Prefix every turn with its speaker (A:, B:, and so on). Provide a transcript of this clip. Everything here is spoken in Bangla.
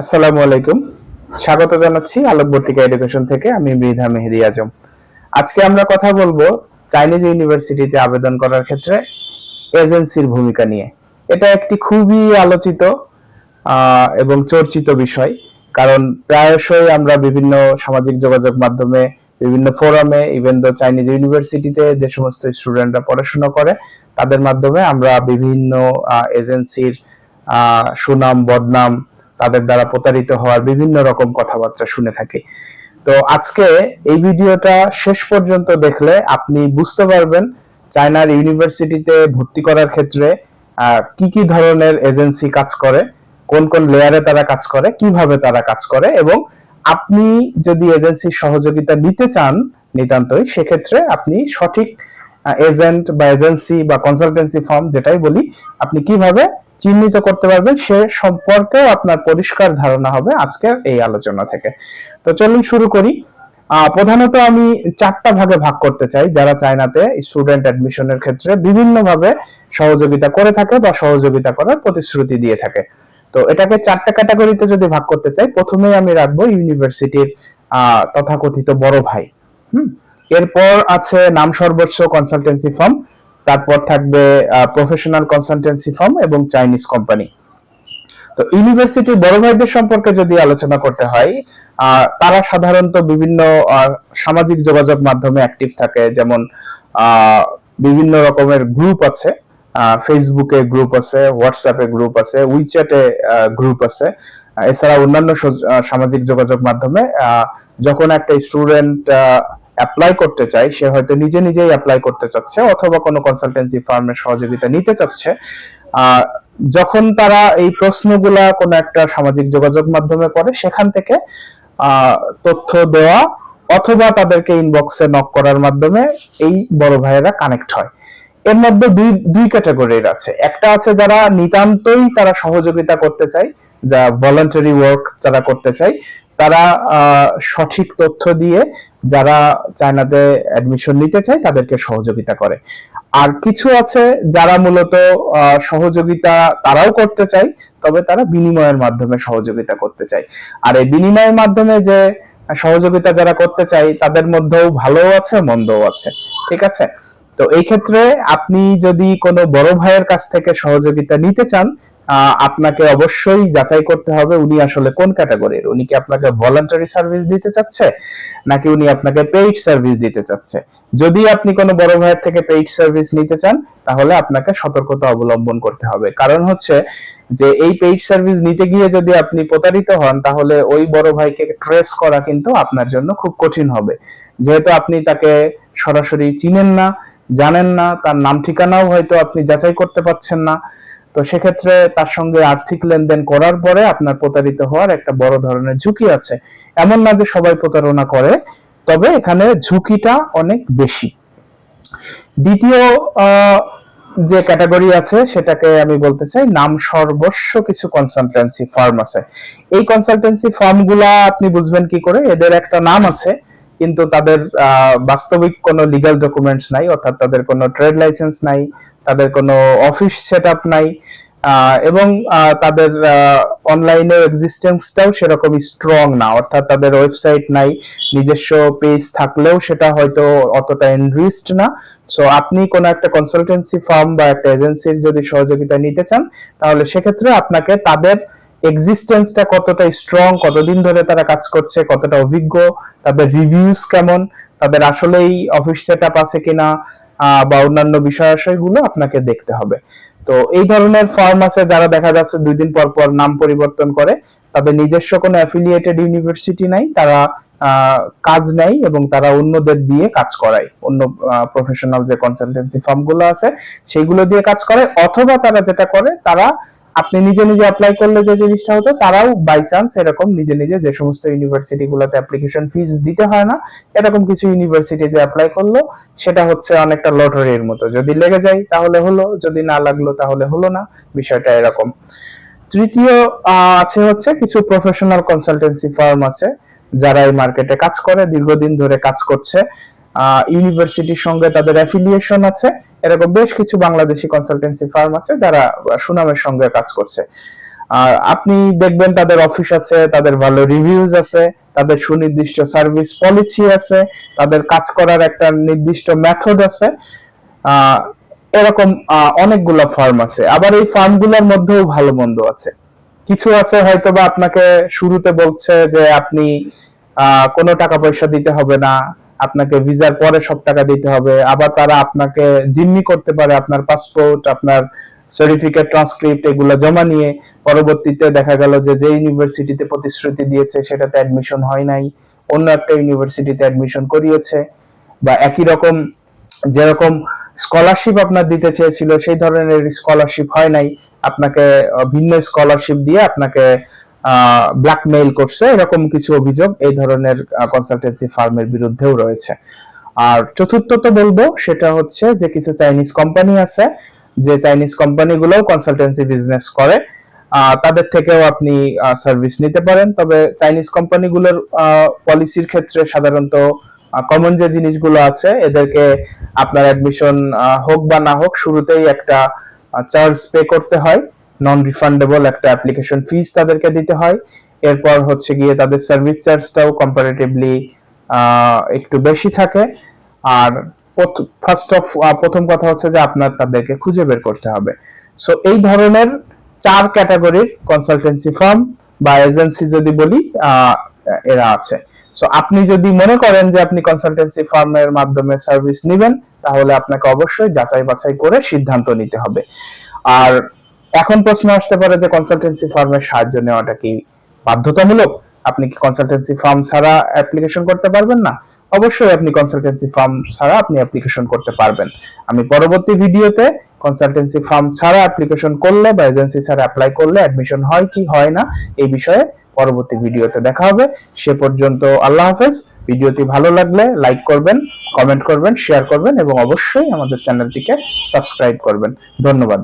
A: আসসালামু আলাইকুম। স্বাগত জানাচ্ছি আলোকবর্তিকা এডুকেশন থেকে, আমি মৃধা মেহেদি আজম। আজকে আমরা কথা বলব চাইনিজ ইউনিভার্সিটিতে আবেদন করার ক্ষেত্রে এজেন্সির ভূমিকা নিয়ে। এটা একটি খুবই আলোচিত এবং চর্চিত বিষয়, কারণ প্রায়শই আমরা বিভিন্ন সামাজিক যোগাযোগ মাধ্যমে, বিভিন্ন ফোরামে ইভেন দো চাইনিজ ইউনিভার্সিটিতে যে সমস্ত স্টুডেন্টরা পড়াশোনা করে, তাদের মাধ্যমে আমরা বিভিন্ন এজেন্সির সুনাম, বদনাম তাদের দ্বারা প্রতারিত হওয়ার বিভিন্ন রকম কথাবার্তা শুনে থাকি। তো আজকে এই ভিডিওটা শেষ পর্যন্ত দেখলে আপনি বুঝতে পারবেন চায়নার ইউনিভার্সিটিতে ভর্তি করার ক্ষেত্রে কি কি ধরনের এজেন্সি কাজ করে, কোন কোন লেয়ারে তারা কাজ করে, কীভাবে তারা কাজ করে এবং আপনি যদি এজেন্সির সহযোগিতা নিতে চান নিতান্তই, সেক্ষেত্রে আপনি সঠিক এজেন্ট বা এজেন্সি বা কনসালটেন্সি ফার্ম যেটাই বলি, আপনি কীভাবে চিহ্নিত করতে পারবেন সে সম্পর্কেও আপনার পরিষ্কার ধারণা হবে আজকের এই আলোচনা থেকে। তো চলুন শুরু করি। প্রধানত আমি চারটা ভাগে ভাগ করতে চাই, যারা চায়নাতে স্টুডেন্ট অ্যাডমিশনের ক্ষেত্রে বিভিন্নভাবে সহযোগিতা করে থাকে বা সহযোগিতা করার প্রতিশ্রুতি দিয়ে থাকে। তো এটাকে চারটা ক্যাটাগরিতে যদি ভাগ করতে চাই, প্রথমেই আমি রাখব ইউনিভার্সিটির তথাকথিত বড় ভাই। হুম? এরপর আছে নাম সর্বোচ্চ কনসালটেন্সি ফার্ম তারপর থাকবে প্রফেশনাল কনসালটেন্সি ফার্ম এবং চাইনিজ কোম্পানি তো ইউনিভার্সিটি বড় ভাইদের সম্পর্কে যদি আলোচনা করতে হয় তারা সাধারণত বিভিন্ন সামাজিক যোগাযোগ মাধ্যমে অ্যাক্টিভ থাকে। যেমন বিভিন্ন রকমের গ্রুপ আছে। ফেসবুকে গ্রুপ আছে হোয়াটসঅ্যাপে গ্রুপ আছে উইচ্যাটে গ্রুপ আছে। এছাড়া অন্যান্য সামাজিক যোগাযোগ মাধ্যমে যখন একটা স্টুডেন্ট অ্যাপ্লাই করতে চায়, সে হয়তো নিজে নিজেই অ্যাপ্লাই করতে চাচ্ছে অথবা কোনো কনসালটেন্সি ফার্মের সহযোগিতা নিতে চাচ্ছে। যখন তারা এই প্রশ্নগুলা কোনো একটা সামাজিক যোগাযোগ মাধ্যমে করে, সেখান থেকে তথ্য দেওয়া অথবা তাদেরকে ইনবক্সে নক করার মাধ্যমে এই বড় ভাইয়েরা কানেক্ট হয়। এর মধ্যে দুই দুই ক্যাটাগরির আছে। একটা আছে যারা নিতান্তই তারা সহযোগিতা করতে চায় ভলান্টারি ওয়ার্ক যারা করতে চাই তারা সঠিক তথ্য দিয়ে যারা চায়নাতে অ্যাডমিশন নিতে চায়, তাদেরকে সহযোগিতা করে। আর কিছু আছে যারা মূলত সহযোগিতা তারাও করতে চায়, তবে তারা বিনিময়ের মাধ্যমে সহযোগিতা করতে চায়। আর এই বিনিময়ের মাধ্যমে যে সহযোগিতা যারা করতে চায়, তাদের মধ্যেও ভালোও আছে, মন্দও আছে। ঠিক আছে? তো এই ক্ষেত্রে আপনি যদি কোনো বড় ভাইয়ের কাছ থেকে সহযোগিতা নিতে চান আপনাকে অবশ্যই যাচাই করতে হবে উনি আসলে কোন ক্যাটাগরির। উনি কি আপনাকে ভলান্টারি সার্ভিস দিতে চাচ্ছে, নাকি উনি আপনাকে পেইড সার্ভিস দিতে চাচ্ছে? যদি আপনি কোনো বড় ভাইয়ের থেকে পেইড সার্ভিস নিতে চান, তাহলে আপনাকে সতর্কতা অবলম্বন করতে হবে। কারণ হচ্ছে যে এই পেইড সার্ভিস নিতে গিয়ে যদি আপনি প্রতারিত হন, তাহলে ওই বড় ভাইকে ট্রেস করা কিন্তু আপনার জন্য খুব কঠিন হবে। যেহেতু আপনি তাকে সরাসরি চিনেন না, জানেন না, তার নাম ঠিকানাও হয়তো আপনি যাচাই করতে পারছেন না। তো সেক্ষেত্রে তার সঙ্গে আর্থিক লেনদেন করার পরে আপনার প্রতারিত হওয়ার একটা বড় ধরনের ঝুঁকি আছে। এমন না যে সবাই প্রতারণা করে, তবে এখানে ঝুঁকিটা অনেক বেশি। দ্বিতীয় যে ক্যাটাগরি আছে সেটাকে আমি বলতে চাই নাম সর্বস্ব কিছু কনসালটেন্সি ফার্ম আছে। এই কনসালটেন্সি ফার্মগুলা আপনি বুঝবেন কি করে? এদের একটা নাম আছে কিন্তু তাদের বাস্তবিক কোনো লিগাল ডকুমেন্টস নাই, অর্থাৎ তাদের কোনো ট্রেড লাইসেন্স নাই, তাদের কোনো অফিস সেটআপ নাই এবং তাদের অনলাইনে এক্সিস্টেন্সটাও সেরকম স্ট্রং না, অর্থাৎ তাদের ওয়েবসাইট নাই, নিজস্ব পেজ থাকলেও সেটা হয়তো অতটা এনরিস্ট না। সো আপনি কোনো একটা কনসালটেন্সি ফার্ম বা একটা এজেন্সির যদি সহযোগিতা নিতে চান, তাহলে সেক্ষেত্রে আপনাকে তাদের এক্সিস্টেন্সটা কতটা স্ট্রং কতদিন ধরে তারা কাজ করছে, কতটা অভিজ্ঞ, তাদের রিভিউজ কেমন, তাদের আসলেই অফিস সেট আপ আছে কিনা বা অন্যান্য বিষয়াশয়গুলো আপনাকে দেখতে হবে। তো এই ধরনের ফার্ম আছে যারা দেখা যাচ্ছে দুই দিন পর পর নাম পরিবর্তন করে, তাদের নিজস্ব কোনো অ্যাফিলিয়েটেড ইউনিভার্সিটি নাই, তারা কাজ নেয় এবং তারা অন্যদের দিয়ে কাজ করায়। অন্য প্রফেশনাল যে কনসালটেন্সি ফার্মগুলো আছে সেইগুলো দিয়ে কাজ করে অথবা তারা যেটা করে, তারা আপনি নিজে নিজে অ্যাপ্লাই করলে যে জিনিসটা হতো, তারাও বাই চান্স এরকম নিজে নিজে যে সমস্ত ইউনিভার্সিটি গুলোতে অ্যাপ্লিকেশন ফিস দিতে হয় না, এরকম কিছু ইউনিভার্সিটিতে অ্যাপ্লাই করল, সেটা হচ্ছে অনেকটা লটারির মতো। যদি লেগে যায়, তাহলে হলো, যদি না লাগল, তাহলে হলো না, বিষয়টা এরকম। তৃতীয় আছে হচ্ছে কিছু প্রফেশনাল কনসালটেন্সি ফার্ম আছে, যারা এই মার্কেটে কাজ করে, দীর্ঘদিন ধরে কাজ করছে। ইউনিভার্সিটির সঙ্গে তাদের অ্যাফিলিয়েশন আছে। এরকম বেশ কিছু বাংলাদেশি কনসালটেন্সি ফার্ম আছে যারা সুনামের সঙ্গে কাজ করছে। আর আপনি দেখবেন তাদের অফিস আছে, তাদের ভালো রিভিউজ আছে, তাদের সুনির্দিষ্ট সার্ভিস পলিসি আছে, তাদের কাজ করার একটা নির্দিষ্ট মেথড আছে। এরকম অনেকগুলো ফার্ম আছে। আবার এই ফার্মগুলোর মধ্যেও ভালো মন্দ আছে। কিছু আছে হয়তো বা আপনাকে শুরুতে বলছে যে আপনি কোনো টাকা পয়সা দিতে হবে না। আপনাকে ভিসার পরে সব টাকা দিতে হবে। আবার তারা আপনাকে জিম্মি করতে পারে আপনার পাসপোর্ট আপনার সার্টিফিকেট ট্রান্সক্রিপ্ট এগুলো জমা নিয়ে। পরবর্তীতে দেখা গেল যে যে ইউনিভার্সিটিতে প্রতিশ্রুতি দিয়েছে, সেটাতে অ্যাডমিশন হয় নাই। অন্য একটা ইউনিভার্সিটিতে অ্যাডমিশন করিয়েছে। বা একই রকম, যেরকম স্কলারশিপ আপনার দিতে চেয়েছিল, সেই ধরনের স্কলারশিপ হয় নাই। আপনাকে, ভিন্ন স্কলারশিপ দিয়ে আপনাকে ব্ল্যাকমেইল করছে, এরকম কিছু অভিযোগ এই ধরনের কনসালটেন্সি ফার্মের বিরুদ্ধেও রয়েছে। আর চতুর্থত বলব সেটা হচ্ছে যে কিছু চাইনিজ কোম্পানি আছে, যে চাইনিজ কোম্পানিগুলো কনসালটেন্সি বিজনেস করে। তাদের থেকেও আপনি সার্ভিস নিতে পারেন। তবে চাইনিজ কোম্পানিগুলোর পলিসির ক্ষেত্রে সাধারণত কমন যে জিনিসগুলো আছে, এদেরকে আপনার অ্যাডমিশন হোক বা না হোক, শুরুতেই একটা চার্জ পে করতে হয়। নন রিফান্ডেবল একটা অ্যাপ্লিকেশন ফিস তাদেরকে দিতে হয়। এরপর হচ্ছে গিয়ে তাদের সার্ভিস চার্জটাও কম্পারেটিভলি একটু বেশি থাকে। আর ফার্স্ট অফ প্রথম কথা হচ্ছে যে আপনার তাদেরকে খুঁজে বের করতে হবে। সো এই ধরনের চার ক্যাটাগরির কনসালটেন্সি ফার্ম বা এজেন্সি যদি বলি এরা আছে। সো আপনি যদি মনে করেন যে আপনি কনসালটেন্সি ফার্মের মাধ্যমে সার্ভিস নেবেন, তাহলে আপনাকে অবশ্যই যাচাই বাছাই করে সিদ্ধান্ত নিতে হবে। আর এখন প্রশ্ন আসতে পারে যে কনসালটেন্সি ফার্মের সাহায্য নেওয়াটা কি বাধ্যতামূলক? আপনি কি কনসালটেন্সি ফার্ম ছাড়া অ্যাপ্লিকেশন করতে পারবেন না? অবশ্যই আপনি কনসালটেন্সি ফার্ম ছাড়া আপনি অ্যাপ্লিকেশন করতে পারবেন। আমি পরবর্তী ভিডিওতে কনসালটেন্সি ফার্ম ছাড়া অ্যাপ্লিকেশন করলে বা এজেন্সি ছাড়া অ্যাপ্লাই করলে অ্যাডমিশন হয় কি হয় না, এই বিষয়ে পরবর্তী ভিডিওতে দেখা হবে। সে পর্যন্ত আল্লাহ হাফেজ। ভিডিওটি ভালো লাগলে লাইক করবেন কমেন্ট করবেন শেয়ার করবেন এবং অবশ্যই আমাদের চ্যানেলটিকে সাবস্ক্রাইব করবেন। ধন্যবাদ।